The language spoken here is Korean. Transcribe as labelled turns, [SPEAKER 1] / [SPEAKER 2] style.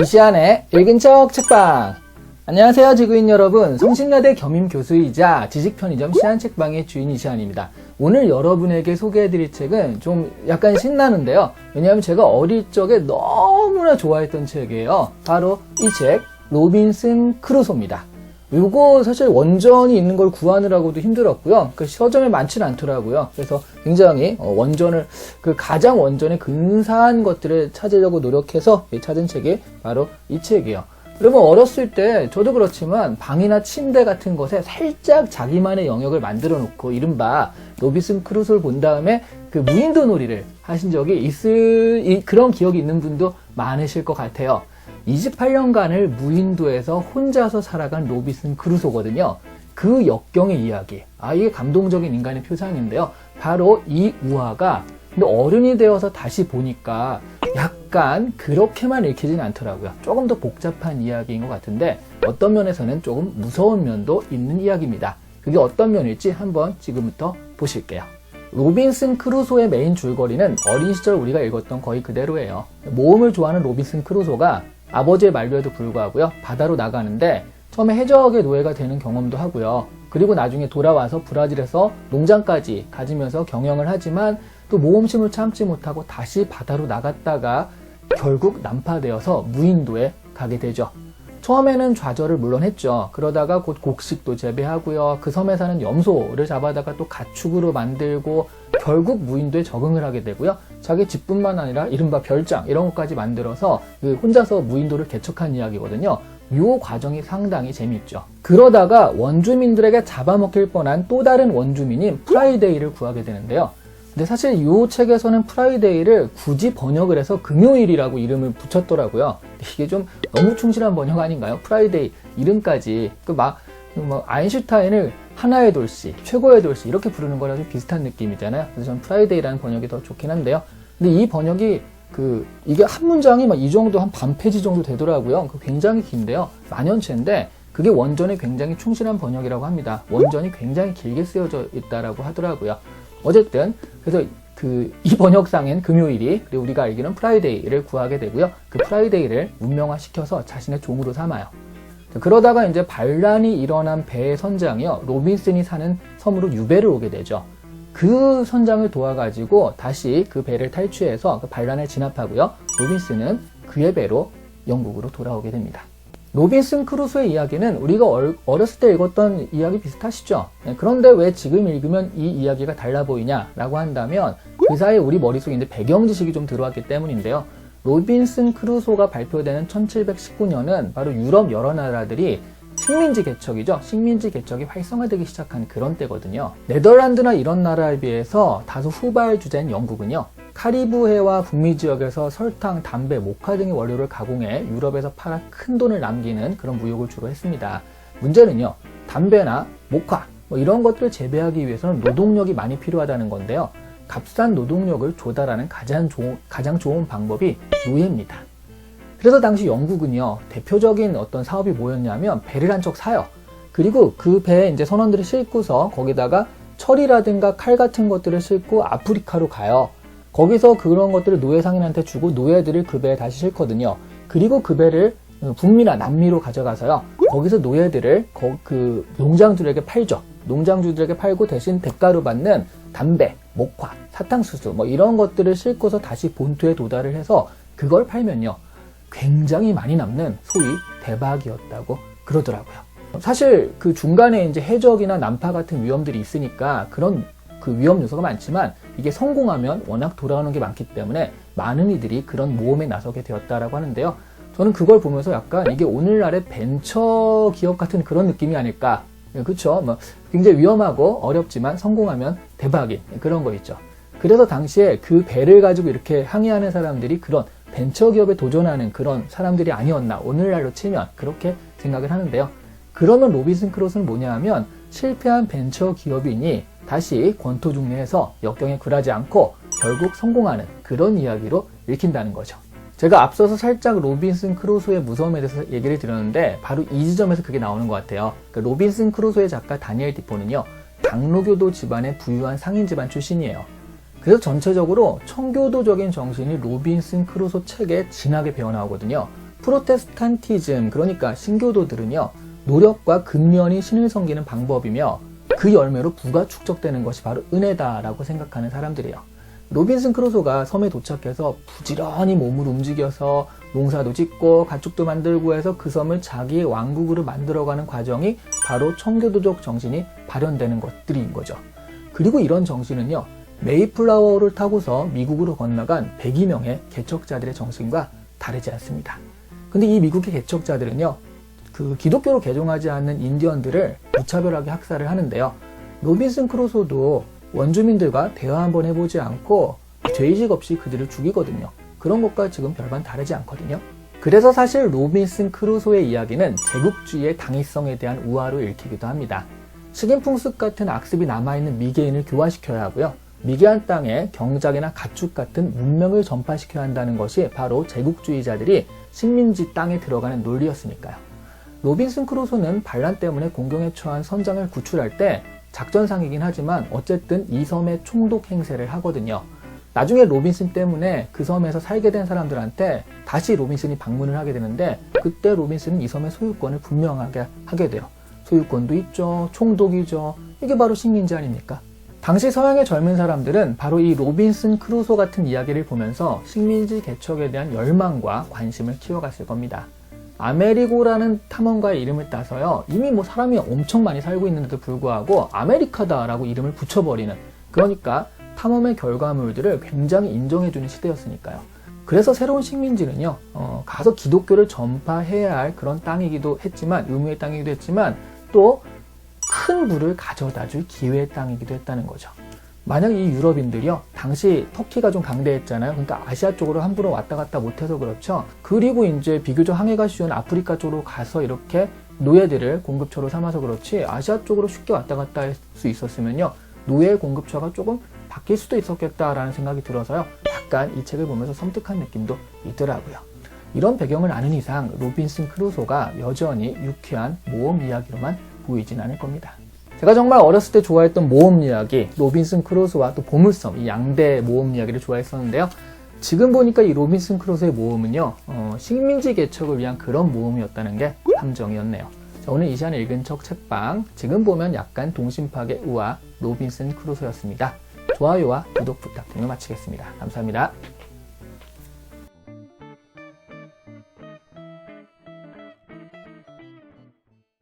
[SPEAKER 1] 이시안의 읽은 척 책방. 안녕하세요, 지구인 여러분. 성신여대 겸임 교수이자 지식 편의점 시안 책방의 주인 이시안입니다. 오늘 여러분에게 소개해드릴 책은 좀 약간 신나는데요. 왜냐하면 제가 어릴 적에 너무나 좋아했던 책이에요. 바로 이 책, 로빈슨 크루소입니다. 요거 사실 원전이 있는 걸 구하느라고도 힘들었고요. 그 서점에 많지는 않더라고요. 그래서 굉장히 어, 원전을 그 가장 원전에 근사한 것들을 찾으려고 노력해서 찾은 책이 바로 이 책이에요. 여러분 어렸을 때 저도 그렇지만 방이나 침대 같은 것에 살짝 자기만의 영역을 만들어 놓고 이른바 로비슨 크루소를 본 다음에 그 무인도 놀이를 하신 적이 있을 이- 그런 기억이 있는 분도 많으실 것 같아요. 28년간을 무인도에서 혼자서 살아간 로비슨 크루소거든요. 그 역경의 이야기. 아, 이게 감동적인 인간의 표상인데요. 바로 이 우화가 근데 어른이 되어서 다시 보니까 약간 그렇게만 읽히진 않더라고요. 조금 더 복잡한 이야기인 것 같은데 어떤 면에서는 조금 무서운 면도 있는 이야기입니다. 그게 어떤 면일지 한번 지금부터 보실게요. 로빈슨 크루소의 메인 줄거리는 어린 시절 우리가 읽었던 거의 그대로예요. 모험을 좋아하는 로빈슨 크루소가 아버지의 만류에도 불구하고요. 바다로 나가는데 처음에 해적의 노예가 되는 경험도 하고요. 그리고 나중에 돌아와서 브라질에서 농장까지 가지면서 경영을 하지만 또 모험심을 참지 못하고 다시 바다로 나갔다가 결국 난파되어서 무인도에 가게 되죠. 처음에는 좌절을 물론 했죠. 그러다가 곧 곡식도 재배하고요. 그 섬에 사는 염소를 잡아다가 또 가축으로 만들고 결국 무인도에 적응을 하게 되고요. 자기 집뿐만 아니라 이른바 별장 이런 것까지 만들어서 그 혼자서 무인도를 개척한 이야기거든요. 요 과정이 상당히 재미있죠. 그러다가 원주민들에게 잡아먹힐 뻔한 또 다른 원주민인 프라이데이를 구하게 되는데요. 근데 사실 이 책에서는 프라이데이를 굳이 번역을 해서 금요일이라고 이름을 붙였더라고요. 이게 좀 너무 충실한 번역 아닌가요? 프라이데이 이름까지 그막 뭐 아인슈타인을 하나의 돌씨, 최고의 돌씨 이렇게 부르는 거랑 좀 비슷한 느낌이잖아요. 그래서 저는 프라이데이라는 번역이 더 좋긴 한데요. 근데 이 번역이 그 이게 한 문장이 막 이 정도 한 반 페이지 정도 되더라고요. 그 굉장히 긴데요. 만연체인데 그게 원전에 굉장히 충실한 번역이라고 합니다. 원전이 굉장히 길게 쓰여져 있다라고 하더라고요. 어쨌든 그래서 그 이 번역상엔 금요일이 그리고 우리가 알기는 프라이데이를 구하게 되고요. 그 프라이데이를 문명화시켜서 자신의 종으로 삼아요. 그러다가 이제 반란이 일어난 배의 선장이요. 로빈슨이 사는 섬으로 유배를 오게 되죠. 그 선장을 도와가지고 다시 그 배를 탈취해서 그 반란을 진압하고요. 로빈슨은 그의 배로 영국으로 돌아오게 됩니다. 로빈슨 크루소의 이야기는 우리가 얼- 어렸을 때 읽었던 이야기 비슷하시죠? 네, 그런데 왜 지금 읽으면 이 이야기가 달라 보이냐라고 한다면 그 사이에 우리 머릿속에 이제 배경 지식이 좀 들어왔기 때문인데요. 로빈슨 크루소가 발표되는 1719년은 바로 유럽 여러 나라들이 식민지 개척이죠. 식민지 개척이 활성화되기 시작한 그런 때거든요. 네덜란드나 이런 나라에 비해서 다소 후발 주자인 영국은요. 카리브해와 북미 지역에서 설탕, 담배, 모카 등의 원료를 가공해 유럽에서 팔아 큰 돈을 남기는 그런 무역을 주로 했습니다. 문제는요. 담배나 모카 뭐 이런 것들을 재배하기 위해서는 노동력이 많이 필요하다는 건데요. 값싼 노동력을 조달하는 가장, 좋은- 가장 좋은 방법이 노예입니다. 그래서 당시 영국은요, 대표적인 어떤 사업이 뭐였냐면 배를 한 척 사요. 그리고 그 배에 이제 선원들을 싣고서 거기다가 철이라든가 칼 같은 것들을 싣고 아프리카로 가요. 거기서 그런 것들을 노예 상인한테 주고 노예들을 그 배에 다시 싣거든요. 그리고 그 배를 북미나 남미로 가져가서요. 거기서 노예들을 거- 그 농장주들에게 팔죠. 농장주들에게 팔고 대신 대가로 받는 담배, 목화, 사탕수수 뭐 이런 것들을 싣고서 다시 본토에 도달을 해서 그걸 팔면요. 굉장히 많이 남는 소위 대박이었다고 그러더라고요. 사실 그 중간에 이제 해적이나 난파 같은 위험들이 있으니까 그런 그 위험 요소가 많지만 이게 성공하면 워낙 돌아오는 게 많기 때문에 많은 이들이 그런 모험에 나서게 되었다라고 하는데요. 저는 그걸 보면서 약간 이게 오늘날의 벤처 기업 같은 그런 느낌이 아닐까. 그렇죠. 뭐 굉장히 위험하고 어렵지만 성공하면 대박인 그런 거 있죠. 그래서 당시에 그 배를 가지고 이렇게 항해하는 사람들이 그런 벤처 기업에 도전하는 그런 사람들이 아니었나 오늘날로 치면 그렇게 생각을 하는데요. 그러면 로빈슨 크로스는 뭐냐 하면 실패한 벤처 기업인이 다시 권토중리해서 역경에 굴하지 않고 결국 성공하는 그런 이야기로 읽힌다는 거죠. 제가 앞서서 살짝 로빈슨 크루소의 무서움에 대해서 얘기를 드렸는데 바로 이 지점에서 그게 나오는 것 같아요. 그 로빈슨 크루소의 작가 다니엘 디포는요. 당로교도 집안의 부유한 상인 집안 출신이에요. 그래서 전체적으로 청교도적인 정신이 로빈슨 크루소 책에 진하게 배어나오거든요. 프로테스탄티즘, 그러니까 신교도들은요, 노력과 근면이 신을 섬기는 방법이며 그 열매로 부가 축적되는 것이 바로 은혜다라고 생각하는 사람들이에요. 로빈슨 크루소가 섬에 도착해서 부지런히 몸을 움직여서 농사도 짓고 가축도 만들고 해서 그 섬을 자기의 왕국으로 만들어가는 과정이 바로 청교도적 정신이 발현되는 것들인 거죠. 그리고 이런 정신은요, 메이플라워를 타고서 미국으로 건너간 102명의 개척자들의 정신과 다르지 않습니다. 근데 이 미국의 개척자들은요, 그 기독교로 개종하지 않는 인디언들을 무차별하게 학살을 하는데요. 로빈슨 크루소도 원주민들과 대화 한번 해보지 않고 죄의식 없이 그들을 죽이거든요. 그런 것과 지금 별반 다르지 않거든요. 그래서 사실 로빈슨 크루소의 이야기는 제국주의의 당위성에 대한 우화로 읽히기도 합니다. 식인풍습 같은 악습이 남아있는 미개인을 교화시켜야 하고요. 미개한 땅에 경작이나 가축 같은 문명을 전파시켜야 한다는 것이 바로 제국주의자들이 식민지 땅에 들어가는 논리였으니까요. 로빈슨 크루소는 반란 때문에 공경에 처한 선장을 구출할 때 작전상이긴 하지만 어쨌든 이 섬에 총독 행세를 하거든요. 나중에 로빈슨 때문에 그 섬에서 살게 된 사람들한테 다시 로빈슨이 방문을 하게 되는데 그때 로빈슨은 이 섬의 소유권을 분명하게 하게 돼요. 소유권도 있죠. 총독이죠. 이게 바로 식민지 아닙니까? 당시 서양의 젊은 사람들은 바로 이 로빈슨 크루소 같은 이야기를 보면서 식민지 개척에 대한 열망과 관심을 키워갔을 겁니다. 아메리고라는 탐험가의 이름을 따서요. 이미 뭐 사람이 엄청 많이 살고 있는데도 불구하고 아메리카다라고 이름을 붙여버리는 그러니까 탐험의 결과물들을 굉장히 인정해주는 시대였으니까요. 그래서 새로운 식민지는요, 어, 가서 기독교를 전파해야 할 그런 땅이기도 했지만, 의무의 땅이기도 했지만, 또 큰 부를 가져다 줄 기회의 땅이기도 했다는 거죠. 만약 이 유럽인들이요, 당시 터키가 좀 강대했잖아요. 그러니까 아시아 쪽으로 함부로 왔다 갔다 못해서 그렇죠. 그리고 이제 비교적 항해가 쉬운 아프리카 쪽으로 가서 이렇게 노예들을 공급처로 삼아서 그렇지, 아시아 쪽으로 쉽게 왔다 갔다 할 수 있었으면요, 노예 공급처가 조금 바뀔 수도 있었겠다라는 생각이 들어서요. 약간 이 책을 보면서 섬뜩한 느낌도 있더라고요. 이런 배경을 아는 이상 로빈슨 크루소가 여전히 유쾌한 모험 이야기로만 보이진 않을 겁니다. 제가 정말 어렸을 때 좋아했던 모험 이야기, 로빈슨 크루소와 또 보물섬, 이 양대 모험 이야기를 좋아했었는데요. 지금 보니까 이 로빈슨 크루소의 모험은요, 어, 식민지 개척을 위한 그런 모험이었다는 게 함정이었네요. 자, 오늘 이 시간에 읽은 척 책방, 지금 보면 약간 동심파의 우아 로빈슨 크루소였습니다. 좋아요와 구독 부탁드리며 마치겠습니다. 감사합니다.